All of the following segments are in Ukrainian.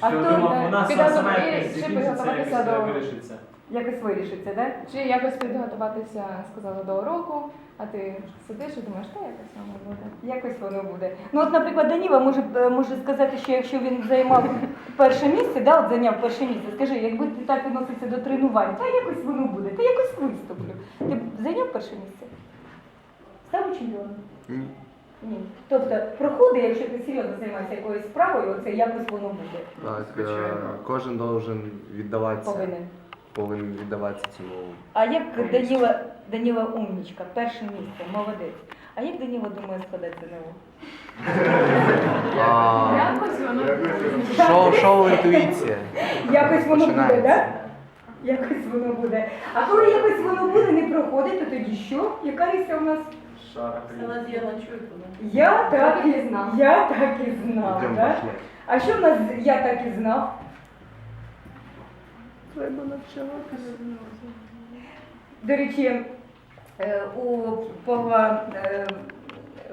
А Що хто думав, вона підготовити- сама чи якось закінчиться, підготуватися якось до- вирішиться. якось вирішиться, так? Чи якось підготуватися, сказала до уроку, а ти сидиш і думаєш, та якось воно буде. Якось воно буде. Ну от, наприклад, Даніва може, е, може сказати, що якщо він займав перше місце, да, от зайняв перше місце, скажи, якби ти так відносився до тренувань, та якось воно буде, та якось виступлю. Ти б зайняв перше місце? Став чемпіоном? Ні. Ні. Тобто проходи, якщо ти серйозно займаєшся якоюсь справою, це якось воно буде. Так, е, кожен должен віддаватися, Повинен. повинен віддаватися цьому. А як Даніла, Даніла умнічка, перше місце, молодець. А як Даніла думає складати ЗНО? А, Якось воно Шоу, шоу інтуїція. Якось воно буде, Починається. так? Якось воно буде. А коли якось воно буде, не проходить, то тоді що? Яка ріся у нас? Шара Я так і знав. Я так і знав. Йдемо так? пошли. А що в нас я так і знав? До речі, е, у Павла е,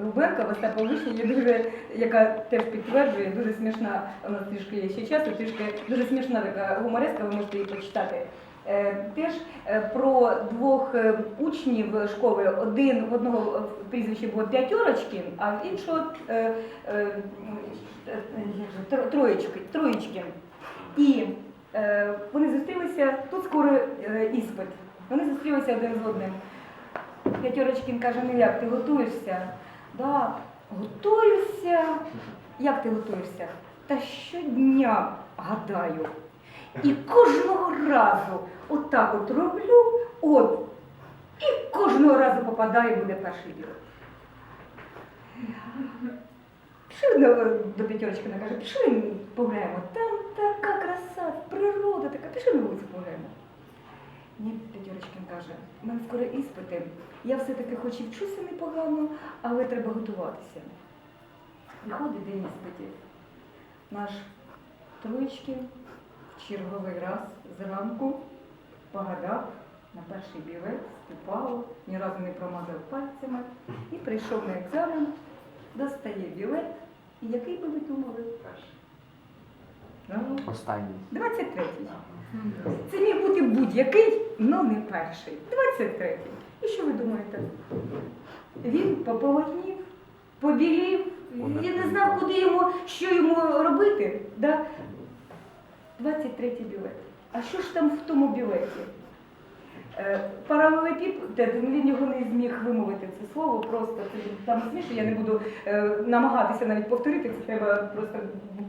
Губенка Остапа Вишні є дуже, яка теж підтверджує, дуже смішна, у нас трішки є ще часу, трішки дуже смішна така гумореска, ви можете її почитати. Е, Теж е, про двох е, учнів школи. Один в одного в прізвищі було п'ятерочки, а в іншого троєчки, троєчки. І вони зустрілися, тут скоро іспит. Вони зустрілися один з одним. П'ятерочкін каже, ну як, ти готуєшся? Да, готуюся. Як ти готуєшся? Та щодня гадаю. І кожного разу отак от роблю, от, і кожного разу попадає буде перший білет. Пішли до, до П'ятерочкина, каже, пішли погуляємо. Там така краса, природа така, пішли на вулицю погуляємо. Ні, П'ятерочкин каже, у мене скоро іспити. Я все-таки хоч і вчуся непогано, але треба готуватися. Приходить день іспитів. Наш Троєчкин черговий раз зранку погадав на перший білет, співпало, ні разу не промазав пальцями і прийшов на екзамен, достає білет. І який би ви думали? Ну, Останній. 23-й. Це міг бути будь-який, але не перший. 23-й. І що ви думаєте? Він пополотнів, побілів, він не знав, куди йому, що йому робити. Да? 23-й білет. А що ж там в тому білеті? Е, Паралелепіп, те, ну, він його не зміг вимовити це слово, просто це там смішно, я не буду е, намагатися навіть повторити, це треба просто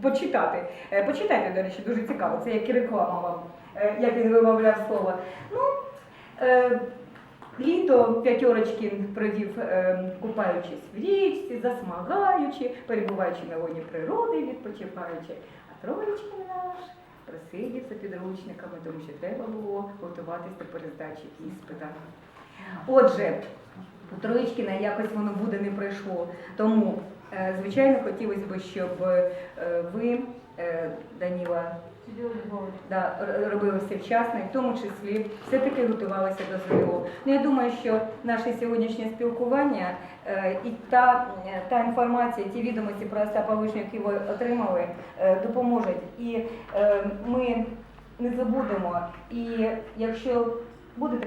почитати. Е, почитайте, до речі, дуже цікаво, це як і реклама вам, як він вимовляв слово. Ну, літо П'ятерочкін провів, купаючись в річці, засмагаючи, перебуваючи на лоні природи, відпочиваючи. А Троєчкин наш просидів за підручниками, тому що треба було готуватись до перездачі іспита. Отже, у Троїчкіна якось воно буде не пройшло. Тому, звичайно, хотілося б, щоб е, ви, е, Даніла, да, робили все вчасно, і в тому числі все-таки готувалися до ЗНО. Ну, я думаю, що наше сьогоднішнє спілкування е, і та, е, та інформація, ті відомості про Остапа Вишню, які ви отримали, е, допоможуть. І е, ми не забудемо. І якщо будете